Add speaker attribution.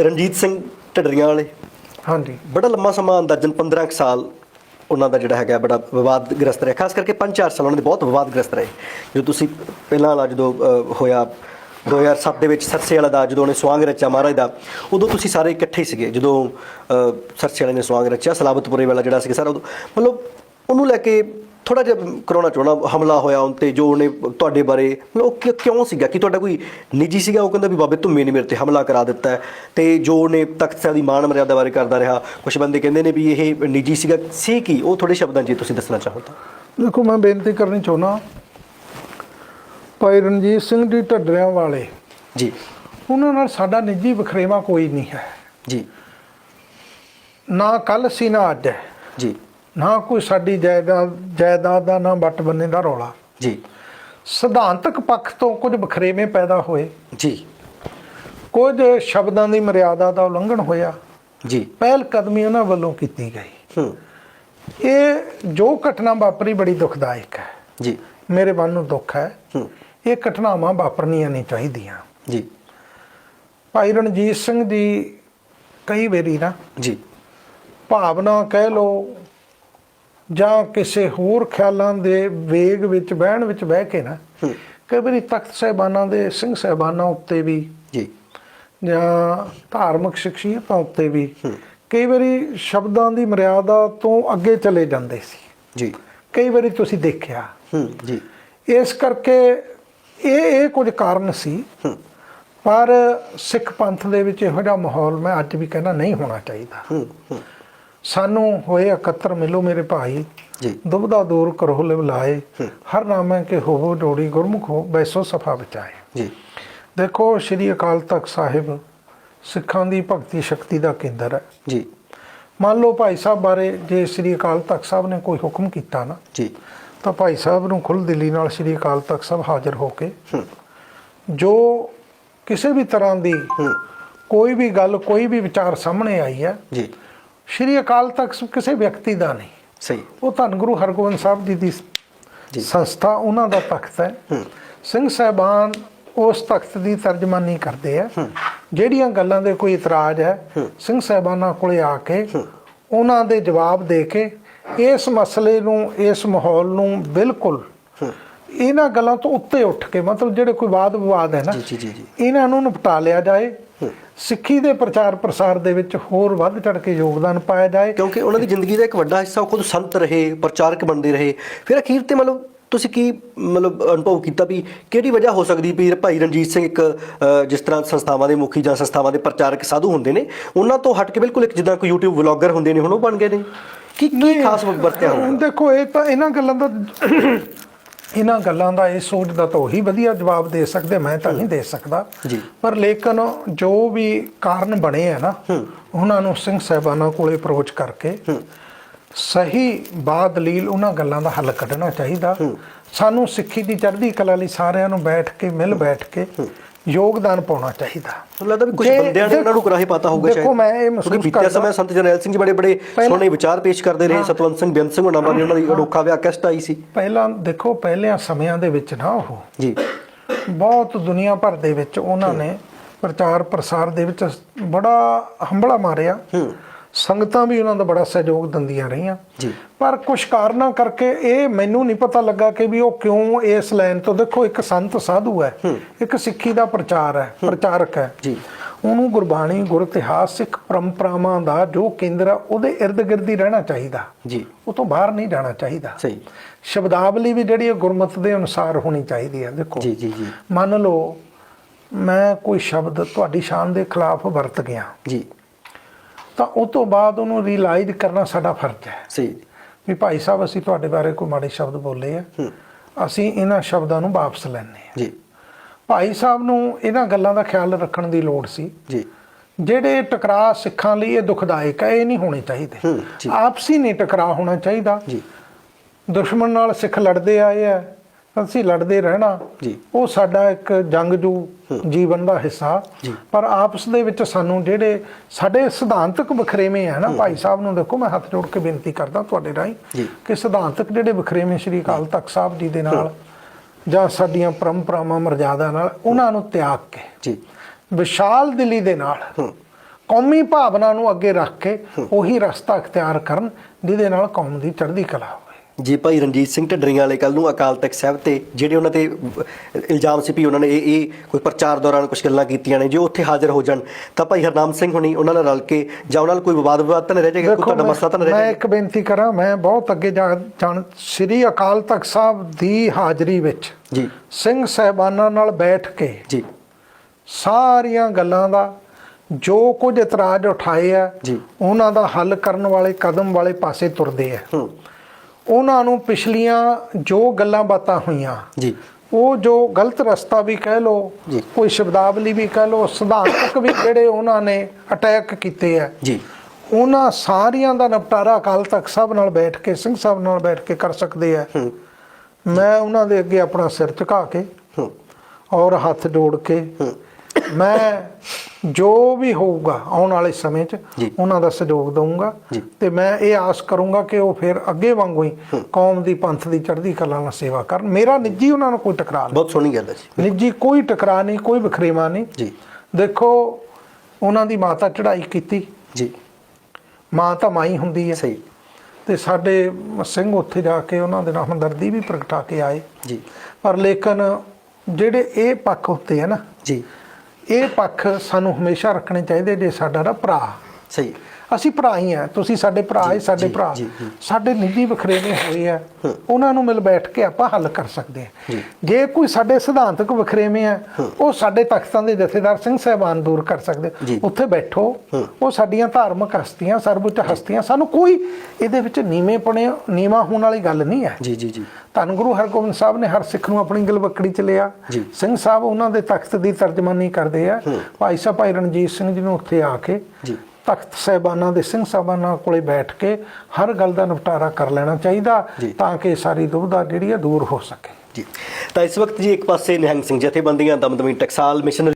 Speaker 1: ਰਣਜੀਤ ਸਿੰਘ ਢੱਡਰੀਆਂ ਵਾਲੇ।
Speaker 2: ਹਾਂਜੀ।
Speaker 1: ਬੜਾ ਲੰਮਾ ਸਮਾਂ ਅੰਦਾਜ਼ਨ 15 ਕੁ ਸਾਲ ਉਹਨਾਂ ਦਾ ਜਿਹੜਾ ਹੈਗਾ ਬੜਾ ਵਿਵਾਦਗ੍ਰਸਤ ਰਿਹਾ ਖਾਸ ਕਰਕੇ 5-4 ਸਾਲ ਉਹਨਾਂ ਦੇ ਬਹੁਤ ਵਿਵਾਦਗ੍ਰਸਤ ਰਹੇ। ਜਦੋਂ ਤੁਸੀਂ ਪਹਿਲਾਂ ਵਾਲਾ ਜਦੋਂ ਹੋਇਆ 2007 ਦੇ ਵਿੱਚ ਸਰਸੇ ਵਾਲਾ ਦਾ ਜਦੋਂ ਉਹਨੇ ਸਵਾਂਗ ਰਚਿਆ ਮਹਾਰਾਜ ਦਾ ਉਦੋਂ ਤੁਸੀਂ ਸਾਰੇ ਇਕੱਠੇ ਹੀ ਸੀਗੇ ਜਦੋਂ ਸਰਸੇ ਵਾਲੇ ਨੇ ਸਵਾਂਗ ਰਚਿਆ ਸਲਾਬਤਪੁਰੇ ਵਾਲਾ ਜਿਹੜਾ ਸੀਗਾ ਸਾਰਾ ਉਦੋਂ ਮਤਲਬ ਉਹਨੂੰ ਲੈ ਕੇ ਥੋੜਾ ਜਿਹਾ ਕਰੋਨਾ ਚੋਣਾ ਹਮਲਾ ਹੋਇਆ ਉਹਨਾਂ ਤੇ ਜੋ ਉਹਨੇ ਤੁਹਾਡੇ ਬਾਰੇ ਮਤਲਬ ਉਹ ਕਿ- ਕਿਉਂ ਸੀਗਾ? ਕਿ ਤੁਹਾਡਾ ਕੋਈ ਨਿੱਜੀ ਸੀਗਾ? ਉਹ ਕਹਿੰਦਾ ਵੀ ਬਾਬੇ ਧੁੰਮੇ ਨੇ ਮੇਰੇ ਤੇ ਹਮਲਾ ਕਰਾ ਦਿੱਤਾ ਹੈ। ਤੇ ਜੋ ਉਹਨੇ ਤਖਤ ਸਾਹਿਬ ਦੀ ਮਾਣ ਮਰਿਆਦਾ ਬਾਰੇ ਕਰਦਾ ਰਿਹਾ ਕੁਝ ਬੰਦੇ ਕਹਿੰਦੇ ਨੇ ਵੀ ਇਹ ਨਿੱਜੀ ਸੀਗਾ। ਸੀ ਕੀ? ਉਹ ਥੋੜੇ ਸ਼ਬਦਾਂ 'ਚ ਜੇ ਤੁਸੀਂ ਦੱਸਣਾ ਚਾਹੋ ਤਾਂ।
Speaker 2: ਦੇਖੋ ਮੈਂ ਬੇਨਤੀ ਕਰਨੀ ਚਾਹੁੰਦਾ ਭਾਈ ਰਣਜੀਤ ਸਿੰਘ ਜੀ ਢੱਡਰਿਆਂ ਵਾਲੇ।
Speaker 1: ਜੀ।
Speaker 2: ਉਹਨਾਂ ਨਾਲ ਸਾਡਾ ਨਿੱਜੀ ਵਖਰੇਵਾ ਕੋਈ ਨਹੀਂ ਹੈ।
Speaker 1: ਜੀ।
Speaker 2: ਨਾ ਕੱਲ ਸੀ ਨਾ ਅੱਜ। ਹੈ
Speaker 1: ਜੀ।
Speaker 2: ਨਾ ਕੋਈ ਸਾਡੀ ਜਾਇਦਾਦ ਜਾਇਦਾਦ ਦਾ ਨਾ ਵੱਟ ਬੰਨੇ ਦਾ ਰੌਲਾ।
Speaker 1: ਜੀ।
Speaker 2: ਸਿਧਾਂਤਕ ਪੱਖ ਤੋਂ ਕੁਝ ਵਖਰੇਵੇਂ ਪੈਦਾ ਹੋਏ।
Speaker 1: ਜੀ।
Speaker 2: ਕੁਝ ਸ਼ਬਦਾਂ ਦੀ ਮਰਿਆਦਾ ਦਾ ਉਲੰਘਣ ਹੋਇਆ।
Speaker 1: ਜੀ।
Speaker 2: ਪਹਿਲ ਕਦਮੀ ਉਹਨਾਂ ਵੱਲੋਂ ਕੀਤੀ ਗਈ।
Speaker 1: ਹੂੰ।
Speaker 2: ਇਹ ਜੋ ਘਟਨਾ ਵਾਪਰੀ ਬੜੀ ਦੁਖਦਾਇਕ ਹੈ।
Speaker 1: ਜੀ।
Speaker 2: ਮੇਰੇ ਮਨ ਨੂੰ ਦੁੱਖ ਹੈ।
Speaker 1: ਹੂੰ।
Speaker 2: ਇਹ ਘਟਨਾਵਾਂ ਵਾਪਰਨੀਆਂ ਨਹੀਂ ਚਾਹੀਦੀਆਂ।
Speaker 1: ਜੀ।
Speaker 2: ਭਾਈ ਰਣਜੀਤ ਸਿੰਘ ਦੀ ਕਈ ਵਾਰੀ ਨਾ
Speaker 1: ਜੀ।
Speaker 2: ਭਾਵਨਾ ਕਹਿ ਲੋ ਜਾਂ ਕਿਸੇ ਹੋਰ ਖਿਆਲਾਂ ਦੇ ਵੇਗ ਵਿੱਚ ਬਹਿਣ ਵਿੱਚ ਬਹਿ ਕੇ ਨਾ ਕਈ ਵਾਰੀ ਤਖਤ ਸਾਹਿਬਾਨਾਂ ਦੇ ਸਿੰਘ ਸਾਹਿਬਾਨਾਂ ਉੱਤੇ ਵੀ
Speaker 1: ਜੀ।
Speaker 2: ਜਾਂ ਧਾਰਮਿਕ ਸ਼ਖਸੀਅਤਾਂ ਉੱਤੇ ਵੀ। ਕਈ ਵਾਰੀ ਸ਼ਬਦਾਂ ਦੀ ਮਰਿਆਦਾ ਤੋਂ ਅੱਗੇ ਚਲੇ ਜਾਂਦੇ ਸੀ।
Speaker 1: ਜੀ।
Speaker 2: ਕਈ ਵਾਰੀ ਤੁਸੀਂ ਦੇਖਿਆ।
Speaker 1: ਹੂੰ ਜੀ।
Speaker 2: ਇਸ ਕਰਕੇ ਇਹ ਇਹ ਕੁਝ ਕਾਰਨ ਸੀ। ਪਰ ਸਿੱਖ ਪੰਥ ਦੇ ਵਿੱਚ ਇਹੋ ਜਿਹਾ ਮਾਹੌਲ ਮੈਂ ਅੱਜ ਵੀ ਕਹਿੰਦਾ ਨਹੀਂ ਹੋਣਾ ਚਾਹੀਦਾ।
Speaker 1: ਹੂੰ ਹੂੰ।
Speaker 2: ਸਾਨੂੰ ਹੋਏ ਇਕੱਤਰ ਮਿਲੋ ਮੇਰੇ ਭਾਈ।
Speaker 1: ਜੀ।
Speaker 2: ਦੁਬਦਾ ਦੂਰ ਕਰੋ ਲਿਵ ਲਾਏ। ਹਰ ਨਾਮੈ ਕੇ ਹੋਵੋ ਜੋੜੀ ਗੁਰਮੁਖ ਹੋ ਬੈਸੋ ਸਫਾ ਬਚਾਏ।
Speaker 1: ਜੀ।
Speaker 2: ਦੇਖੋ ਸ੍ਰੀ ਅਕਾਲ ਤਖਤ ਸਾਹਿਬ ਸਿੱਖਾਂ ਦੀ ਭਗਤੀ ਸ਼ਕਤੀ ਦਾ ਕੇਂਦਰ ਹੈ।
Speaker 1: ਜੀ।
Speaker 2: ਮੰਨ ਲਓ ਭਾਈ ਸਾਹਿਬ ਬਾਰੇ ਜੇ ਸ੍ਰੀ ਅਕਾਲ ਤਖਤ ਸਾਹਿਬ ਨੇ ਕੋਈ ਹੁਕਮ ਕੀਤਾ ਨਾ
Speaker 1: ਜੀ।
Speaker 2: ਤਾਂ ਭਾਈ ਸਾਹਿਬ ਨੂੰ ਖੁੱਲ੍ਹ ਦਿਲੀ ਨਾਲ ਸ੍ਰੀ ਅਕਾਲ ਤਖਤ ਸਾਹਿਬ ਹਾਜ਼ਰ ਹੋ ਕੇ ਜੋ ਕਿਸੇ ਵੀ ਤਰ੍ਹਾਂ ਦੀ ਕੋਈ ਵੀ ਗੱਲ ਕੋਈ ਵੀ ਵਿਚਾਰ ਸਾਹਮਣੇ ਆਈ ਹੈ
Speaker 1: ਜੀ।
Speaker 2: ਸ੍ਰੀ ਅਕਾਲ ਤਖਤ ਕਿਸੇ ਵਿਅਕਤੀ ਦਾ ਨਹੀਂ
Speaker 1: ਸਹੀ
Speaker 2: ਉਹ ਧੰਨ ਗੁਰੂ ਹਰਗੋਬਿੰਦ ਸਾਹਿਬ ਜੀ ਦੀ। ਸੰਸਥਾ ਉਹਨਾਂ ਦਾ ਤਖਤ ਹੈ ਸਿੰਘ ਸਾਹਿਬਾਨ ਉਸ ਤਖਤ ਦੀ ਤਰਜਮਾਨੀ ਕਰਦੇ ਆ। ਜਿਹੜੀਆਂ ਗੱਲਾਂ ਦੇ ਕੋਈ ਇਤਰਾਜ਼ ਹੈ। ਸਿੰਘ ਸਾਹਿਬਾਨਾਂ ਕੋਲੇ ਆ ਕੇ। ਉਹਨਾਂ ਦੇ ਜਵਾਬ ਦੇ ਕੇ ਇਸ ਮਸਲੇ ਨੂੰ ਇਸ ਮਾਹੌਲ ਨੂੰ ਬਿਲਕੁਲ ਇਹਨਾਂ ਗੱਲਾਂ ਤੋਂ ਉੱਤੇ ਉੱਠ ਕੇ ਮਤਲਬ ਜਿਹੜੇ ਕੋਈ ਵਾਦ ਵਿਵਾਦ ਹੈ ਨਾ
Speaker 1: ਜੀ ਜੀ ਜੀ
Speaker 2: ਇਹਨਾਂ ਨੂੰ ਨਿਪਟਾ ਲਿਆ ਜਾਏ। ਸਿੱਖੀ ਦੇ ਪ੍ਰਚਾਰ ਪ੍ਰਸਾਰ ਦੇ ਵਿੱਚ ਹੋਰ ਵੱਧ ਚੜ ਕੇ ਯੋਗਦਾਨ ਪਾਇਆ ਜਾਏ।
Speaker 1: ਕਿਉਂਕਿ ਉਹਨਾਂ ਦੀ ਜ਼ਿੰਦਗੀ ਦਾ ਇੱਕ ਵੱਡਾ ਹਿੱਸਾ ਉਹ ਖੁਦ ਸੰਤ ਰਹੇ ਪ੍ਰਚਾਰਕ ਬਣਦੇ ਰਹੇ। ਫਿਰ ਅਖੀਰ ਤੇ ਮਤਲਬ ਤੁਸੀਂ ਕੀ ਮਤਲਬ ਅਨੁਭਵ ਕੀਤਾ ਵੀ ਕਿਹੜੀ ਵਜ੍ਹਾ ਹੋ ਸਕਦੀ ਵੀ ਭਾਈ ਰਣਜੀਤ ਸਿੰਘ ਇੱਕ ਜਿਸ ਤਰ੍ਹਾਂ ਸੰਸਥਾਵਾਂ ਦੇ ਮੁਖੀ ਜਾਂ ਸੰਸਥਾਵਾਂ ਦੇ ਪ੍ਰਚਾਰਕ ਸਾਧੂ ਹੁੰਦੇ ਨੇ ਉਹਨਾਂ ਤੋਂ ਹਟ ਕੇ ਬਿਲਕੁਲ ਇੱਕ ਜਿੱਦਾਂ ਕੋਈ YouTube ਵਲੌਗਰ ਹੁੰਦੇ ਨੇ ਹੁਣ ਉਹ ਬਣ ਗਏ ਨੇ। ਕੀ ਕੀ ਖਾਸ ਵਰਤਿਆ
Speaker 2: ਹੋਣਾ ਦੇਖੋ ਇਹ ਤਾਂ ਇਹਨਾਂ ਗੱਲਾਂ ਦਾ ਇਹਨਾਂ ਗੱਲਾਂ ਦਾ ਇਹ ਸੋਚਦਾ ਤਾਂ ਉਹੀ ਵਧੀਆ ਜਵਾਬ ਦੇ ਸਕਦੇ ਮੈਂ ਤਾਂ ਨਹੀਂ ਦੇ ਸਕਦਾ
Speaker 1: ਜੀ।
Speaker 2: ਪਰ ਲੇਕਿਨ ਜੋ ਵੀ ਕਾਰਨ ਬਣੇ ਆ ਨਾ। ਉਹਨਾਂ ਨੂੰ ਸਿੰਘ ਸਾਹਿਬਾਨਾਂ ਕੋਲੇ ਅਪਰੋਚ ਕਰਕੇ ਸਹੀ ਬਾਦ ਦਲੀਲ ਉਹਨਾਂ ਗੱਲਾਂ ਦਾ ਹੱਲ ਕੱਢਣਾ ਚਾਹੀਦਾ। ਸਾਨੂੰ ਸਿੱਖੀ ਦੀ ਚੜ੍ਹਦੀ ਕਲਾ ਲਈ ਸਾਰਿਆਂ ਨੂੰ ਬੈਠ ਕੇ ਮਿਲ ਬੈਠ ਕੇ ਯੋਗਦਾਨ ਪਾਉਣਾ ਚਾਹੀਦਾ।
Speaker 1: ਮੈਨੂੰ ਲੱਗਦਾ ਵੀ ਕੁਝ
Speaker 2: ਜੇ-
Speaker 1: ਬੰਦਿਆਂ ਨੇ ਉਹਨਾਂ ਨੂੰ ਕਰਾਹੇ ਪਾਤਾ ਹੋਊਗਾ
Speaker 2: ਦੇਖੋ, ਮੈਂ ਇਹ ਮਹਿਸੂਸ
Speaker 1: ਕਿਉਂਕਿ
Speaker 2: ਕਰਦਾ-
Speaker 1: ਸਮੇਂ ਸੰਤ ਜਰਨੈਲ ਸਿੰਘ ਜੀ ਬੜੇ ਬੜੇ
Speaker 2: ਪਹਿਲਾਂ-
Speaker 1: ਸੋਹਣੇ ਵਿਚਾਰ ਪੇਸ਼ ਕਰਦੇ ਰਹੇ। ਸਤਵੰਤ ਸਿੰਘ ਬੇਅੰਤ ਸਿੰਘ ਉਹਨਾਂ ਬਾਰੇ ਉਹਨਾਂ ਦੀ ਅਨੋਖਾ ਵਿਆਹ ਕੈਸਟ ਆਈ ਸੀ।
Speaker 2: ਪਹਿਲਾਂ ਦੇਖੋ ਪਹਿਲਿਆਂ ਸਮਿਆਂ ਦੇ ਵਿੱਚ ਨਾ ਉਹ।
Speaker 1: ਜੀ।
Speaker 2: ਬਹੁਤ ਦੁਨੀਆ ਭਰ ਦੇ ਵਿੱਚ ਉਹਨਾਂ ਨੇ ਪ੍ਰਚਾਰ ਪ੍ਰਸਾਰ ਦੇ ਵਿੱਚ ਬੜਾ ਹੰਬਲਾ ਮਾਰਿਆ।
Speaker 1: ਹੂੰ।
Speaker 2: ਸੰਗਤਾਂ ਵੀ ਉਹਨਾਂ ਦਾ ਬੜਾ ਸਹਿਯੋਗ ਦਿੰਦੀਆਂ ਰਹੀਆਂ।
Speaker 1: ਜੀ।
Speaker 2: ਪਰ ਕੁਝ ਕਾਰਨਾਂ ਕਰਕੇ ਇਹ ਮੈਨੂੰ ਨਹੀਂ ਪਤਾ ਲੱਗਾ ਕਿ ਵੀ ਉਹ ਕਿਉਂ ਇਸ ਲਾਈਨ ਤੋਂ ਦੇਖੋ ਇੱਕ ਸੰਤ ਸਾਧੂ ਹੈ। ਇੱਕ ਸਿੱਖੀ ਦਾ ਪ੍ਰਚਾਰ ਹੈ ਪ੍ਰਚਾਰਕ ਹੈ।
Speaker 1: ਜੀ।
Speaker 2: ਉਹਨੂੰ ਗੁਰਬਾਣੀ ਗੁਰ ਇਤਿਹਾਸ ਸਿੱਖ ਪਰੰਪਰਾਵਾਂ ਦਾ ਜੋ ਕੇਂਦਰ ਆ ਉਹਦੇ ਗਿਰਦ ਹੀ ਰਹਿਣਾ ਚਾਹੀਦਾ।
Speaker 1: ਜੀ।
Speaker 2: ਉਹ ਤੋਂ ਬਾਹਰ ਨਹੀਂ ਜਾਣਾ ਚਾਹੀਦਾ।
Speaker 1: ਸਹੀ।
Speaker 2: ਸ਼ਬਦਾਵਲੀ ਵੀ ਜਿਹੜੀ ਹੈ ਗੁਰਮਤ ਦੇ ਅਨੁਸਾਰ ਹੋਣੀ ਚਾਹੀਦੀ ਹੈ ਦੇਖੋ।
Speaker 1: ਜੀ ਜੀ ਜੀ।
Speaker 2: ਮੰਨ ਲਓ ਮੈਂ ਕੋਈ ਸ਼ਬਦ ਤੁਹਾਡੀ ਸ਼ਾਨ ਦੇ ਖਿਲਾਫ ਵਰਤ ਗਿਆ।
Speaker 1: ਜੀ।
Speaker 2: ਤਾਂ ਉਸ ਤੋਂ ਬਾਅਦ ਉਹਨੂੰ ਰਿਅਲਾਈਜ਼ ਕਰਨਾ ਸਾਡਾ ਫਰਜ਼ ਹੈ।
Speaker 1: ਸਹੀ।
Speaker 2: ਵੀ ਭਾਈ ਸਾਹਿਬ ਅਸੀਂ ਤੁਹਾਡੇ ਬਾਰੇ ਕੋਈ ਮਾੜੇ ਸ਼ਬਦ ਬੋਲੇ ਆ। ਅਸੀਂ ਇਹਨਾਂ ਸ਼ਬਦਾਂ ਨੂੰ ਵਾਪਸ ਲੈਣੇ ਆ
Speaker 1: ਜੀ।
Speaker 2: ਭਾਈ ਸਾਹਿਬ ਨੂੰ ਇਹਨਾਂ ਗੱਲਾਂ ਦਾ ਖਿਆਲ ਰੱਖਣ ਦੀ ਲੋੜ ਸੀ।
Speaker 1: ਜੀ।
Speaker 2: ਜਿਹੜੇ ਟਕਰਾਅ ਸਿੱਖਾਂ ਲਈ ਇਹ ਦੁਖਦਾਇਕ ਹੈ ਇਹ ਨਹੀਂ ਹੋਣੇ ਚਾਹੀਦੇ। ਆਪਸੀ ਨਹੀਂ ਟਕਰਾਅ ਹੋਣਾ ਚਾਹੀਦਾ।
Speaker 1: ਜੀ।
Speaker 2: ਦੁਸ਼ਮਣ ਨਾਲ ਸਿੱਖ ਲੜਦੇ ਆਏ ਆ। ਅਸੀਂ ਲੜਦੇ ਰਹਿਣਾ
Speaker 1: ਜੀ।
Speaker 2: ਉਹ ਸਾਡਾ ਇੱਕ ਜੰਗਜੂ ਜੀਵਨ ਦਾ ਹਿੱਸਾ।
Speaker 1: ਜੀ।
Speaker 2: ਪਰ ਆਪਸ ਦੇ ਵਿੱਚ ਸਾਨੂੰ ਜਿਹੜੇ ਸਾਡੇ ਸਿਧਾਂਤਕ ਵਖਰੇਵੇਂ ਆ ਨਾ ਭਾਈ ਸਾਹਿਬ ਨੂੰ ਦੇਖੋ ਮੈਂ ਹੱਥ ਜੋੜ ਕੇ ਬੇਨਤੀ ਕਰਦਾ ਤੁਹਾਡੇ ਰਾਹੀਂ
Speaker 1: ਜੀ।
Speaker 2: ਕਿ ਸਿਧਾਂਤਕ ਜਿਹੜੇ ਵਖਰੇਵੇਂ ਸ਼੍ਰੀ ਅਕਾਲ ਤਖਤ ਸਾਹਿਬ ਜੀ ਦੇ ਨਾਲ ਜਾਂ ਸਾਡੀਆਂ ਪਰੰਪਰਾਵਾਂ ਮਰਜ਼ਾਦਾ ਨਾਲ ਉਹਨਾਂ ਨੂੰ ਤਿਆਗ ਕੇ
Speaker 1: ਜੀ।
Speaker 2: ਵਿਸ਼ਾਲ ਦਿਲੀ ਦੇ ਨਾਲ ਕੌਮੀ ਭਾਵਨਾ ਨੂੰ ਅੱਗੇ ਰੱਖ ਕੇ ਉਹੀ ਰਸਤਾ ਅਖਤਿਆਰ ਕਰਨ ਜਿਹਦੇ ਨਾਲ ਕੌਮ ਦੀ ਚੜ੍ਹਦੀ ਕਲਾ
Speaker 1: ਜੀ ਭਾਈ ਰਣਜੀਤ ਸਿੰਘ ਢੱਡਰੀਆਂ ਵਾਲੇ ਕੱਲ ਨੂੰ ਅਕਾਲ ਤਖਤ ਸਾਹਿਬ ਤੇ ਜਿਹੜੇ ਉਹਨਾਂ ਤੇ ਇਲਜ਼ਾਮ ਸੀ ਵੀ ਉਹਨਾਂ ਨੇ ਇਹ ਇਹ ਕੋਈ ਪ੍ਰਚਾਰ ਦੌਰਾਨ ਕੁਝ ਗੱਲਾਂ ਕੀਤੀਆਂ ਨੇ ਜੇ ਉੱਥੇ ਹਾਜ਼ਰ ਹੋ ਜਾਣ ਤਾਂ ਭਾਈ ਹਰਨਾਮ ਸਿੰਘ ਹੁਣੀ ਉਹਨਾਂ ਨਾਲ ਰਲ ਕੇ ਜਾਂ ਉਹਨਾਂ ਨਾਲ ਕੋਈ ਵਿਵਾਦ ਵਿਵਾਦ ਤਾਂ ਨਹੀਂ ਰਹਿ ਜਾਏਗਾ ਕੋਈ ਤੁਹਾਡਾ ਮਸਲਾ ਤਾਂ ਨਹੀਂ ਰਹਿ
Speaker 2: ਮੈਂ ਇੱਕ ਬੇਨਤੀ ਕਰਾਂ ਮੈਂ ਬਹੁਤ ਅੱਗੇ ਜਾ ਜਾਣ ਸ੍ਰੀ ਅਕਾਲ ਤਖਤ ਸਾਹਿਬ ਦੀ ਹਾਜ਼ਰੀ ਵਿੱਚ
Speaker 1: ਜੀ।
Speaker 2: ਸਿੰਘ ਸਹਿਬਾਨਾਂ ਨਾਲ ਬੈਠ ਕੇ
Speaker 1: ਜੀ।
Speaker 2: ਸਾਰੀਆਂ ਗੱਲਾਂ ਦਾ ਜੋ ਕੁਝ ਇਤਰਾਜ਼ ਉਠਾਏ ਆ
Speaker 1: ਜੀ।
Speaker 2: ਉਹਨਾਂ ਦਾ ਹੱਲ ਕਰਨ ਵਾਲੇ ਕਦਮ ਵਾਲੇ ਪਾਸੇ ਤੁਰਦੇ ਆ।
Speaker 1: ਹੂੰ।
Speaker 2: ਉਹਨਾਂ ਨੂੰ ਪਿਛਲੀਆਂ ਜੋ ਗੱਲਾਂ ਬਾਤਾਂ ਹੋਈਆਂ
Speaker 1: ਜੀ।
Speaker 2: ਉਹ ਜੋ ਗਲਤ ਰਸਤਾ ਵੀ ਕਹਿ ਲੋ। ਕੋਈ ਸ਼ਬਦਾਵਲੀ ਵੀ ਕਹਿ ਲੋ ਸਿਧਾਂਤਕ ਵੀ ਜਿਹੜੇ ਉਹਨਾਂ ਨੇ ਅਟੈਕ ਕੀਤੇ ਆ।
Speaker 1: ਜੀ।
Speaker 2: ਉਹਨਾਂ ਸਾਰੀਆਂ ਦਾ ਨਿਪਟਾਰਾ ਅਕਾਲ ਤਖਤ ਸਾਹਿਬ ਨਾਲ ਬੈਠ ਕੇ ਸਿੰਘ ਸਾਹਿਬ ਨਾਲ ਬੈਠ ਕੇ ਕਰ ਸਕਦੇ ਆ। ਮੈਂ ਉਹਨਾਂ ਦੇ ਅੱਗੇ ਆਪਣਾ ਸਿਰ ਝੁਕਾ ਕੇ ਔਰ ਹੱਥ ਜੋੜ ਕੇ ਮੈਂ ਜੋ ਵੀ ਹੋਊਗਾ ਆਉਣ ਵਾਲੇ ਸਮੇਂ 'ਚ। ਉਹਨਾਂ ਦਾ ਸਹਿਯੋਗ ਦਊਂਗਾ। ਤੇ ਮੈਂ ਇਹ ਆਸ ਕਰੂੰਗਾ ਕਿ ਉਹ ਫਿਰ ਅੱਗੇ ਵਾਂਗੂ ਹੀ ਕੌਮ ਦੀ ਪੰਥ ਦੀ ਚੜ੍ਹਦੀ ਕਲਾ ਨਾਲ ਸੇਵਾ ਕਰਨ। ਮੇਰਾ ਨਿੱਜੀ ਉਹਨਾਂ ਨਾਲ ਕੋਈ ਟਕਰਾਅ ਨਹੀਂ
Speaker 1: ਬਹੁਤ ਸੋਹਣੀ ਗੱਲ ਹੈ ਜੀ।
Speaker 2: ਨਿੱਜੀ ਕੋਈ ਟਕਰਾਅ ਨਹੀਂ ਕੋਈ ਵਖਰੇਵਾ ਨਹੀਂ।
Speaker 1: ਜੀ।
Speaker 2: ਦੇਖੋ ਉਹਨਾਂ ਦੀ ਮਾਤਾ ਚੜ੍ਹਾਈ ਕੀਤੀ।
Speaker 1: ਜੀ।
Speaker 2: ਮਾਂ ਤਾਂ ਮਾਂ ਹੀ ਹੁੰਦੀ ਹੈ।
Speaker 1: ਸਹੀ।
Speaker 2: ਤੇ ਸਾਡੇ ਸਿੰਘ ਉੱਥੇ ਜਾ ਕੇ ਉਹਨਾਂ ਦੇ ਨਾਲ ਹਮਦਰਦੀ ਵੀ ਪ੍ਰਗਟਾ ਕੇ ਆਏ।
Speaker 1: ਜੀ।
Speaker 2: ਪਰ ਲੇਕਿਨ ਜਿਹੜੇ ਇਹ ਪੱਖ ਹੁੰਦੇ ਆ ਨਾ
Speaker 1: ਜੀ।
Speaker 2: ਇਹ ਪੱਖ ਸਾਨੂੰ ਹਮੇਸ਼ਾ ਰੱਖਣੇ ਚਾਹੀਦੇ ਜੇ ਸਾਡਾ ਨਾ ਭਰਾ
Speaker 1: ਸਹੀ।
Speaker 2: ਅਸੀਂ ਭਰਾ ਹੀ ਆ ਤੁਸੀਂ ਸਾਡੇ ਭਰਾ ਹੀ ਸਾਡੇ ਭਰਾ। ਸਾਡੇ ਨਿੱਜੀ ਵਖਰੇਵੇਂ ਹੋਏ ਆ ਉਹਨਾਂ ਨੂੰ ਮਿਲ ਬੈਠ ਕੇ ਆਪਾਂ ਹੱਲ ਕਰ ਸਕਦੇ ਆ
Speaker 1: ਜੀ।
Speaker 2: ਕੋਈ ਸਾਡੇ ਸਿਧਾਂਤਕ ਵਖਰੇਵੇਂ ਆ ਉਹ ਸਾਡੇ ਤਖਤਾਂ ਦੇ ਜਥੇਦਾਰ ਸਿੰਘ ਸਾਹਿਬਾਨ ਦੂਰ ਕਰ ਸਕਦੇ। ਉੱਥੇ ਬੈਠੋ ਉਹ ਸਾਡੀਆਂ ਧਾਰਮਿਕ ਹਸਤੀਆਂ ਸਰਵਉੱਚ ਹਸਤੀਆਂ ਸਾਨੂੰ ਕੋਈ ਇਹਦੇ ਵਿੱਚ ਨੀਵੇਂ ਪਣੇ ਨੀਵਾ ਹੋਣ ਵਾਲੀ ਗੱਲ ਨਹੀਂ ਹੈ।
Speaker 1: ਜੀ ਜੀ ਜੀ।
Speaker 2: ਧੰਨ ਗੁਰੂ ਹਰਗੋਬਿੰਦ ਸਾਹਿਬ ਨੇ ਹਰ ਸਿੱਖ ਨੂੰ ਆਪਣੀ ਗਲਵੱਕੜੀ ਚ ਲਿਆ। ਸਿੰਘ ਸਾਹਿਬ ਉਹਨਾਂ ਦੇ ਤਖਤ ਦੀ ਤਰਜਮਾਨੀ ਕਰਦੇ ਆ। ਭਾਈ ਸਾਹਿਬ ਭਾਈ ਰਣਜੀਤ ਸਿੰਘ ਜੀ ਨੂੰ ਉੱਥੇ ਆ ਕੇ
Speaker 1: ਜੀ।
Speaker 2: ਤਖਤ ਸਾਹਿਬਾਨਾਂ ਦੇ ਸਿੰਘ ਸਾਹਿਬਾਨਾਂ ਕੋਲੇ ਬੈਠ ਕੇ ਹਰ ਗੱਲ ਦਾ ਨਿਪਟਾਰਾ ਕਰ ਲੈਣਾ ਚਾਹੀਦਾ। ਤਾਂ ਕਿ ਸਾਰੀ ਦੁਬਿਧਾ ਜਿਹੜੀ ਹੈ ਦੂਰ ਹੋ ਸਕੇ
Speaker 1: ਜੀ ਤਾਂ ਇਸ ਵਕਤ ਜੀ ਇੱਕ ਪਾਸੇ ਨਿਹੰਗ ਸਿੰਘ ਜਥੇਬੰਦੀਆਂ ਦਮਦਮੀ ਟਕਸਾਲ ਮਿਸ਼ਨਰੀ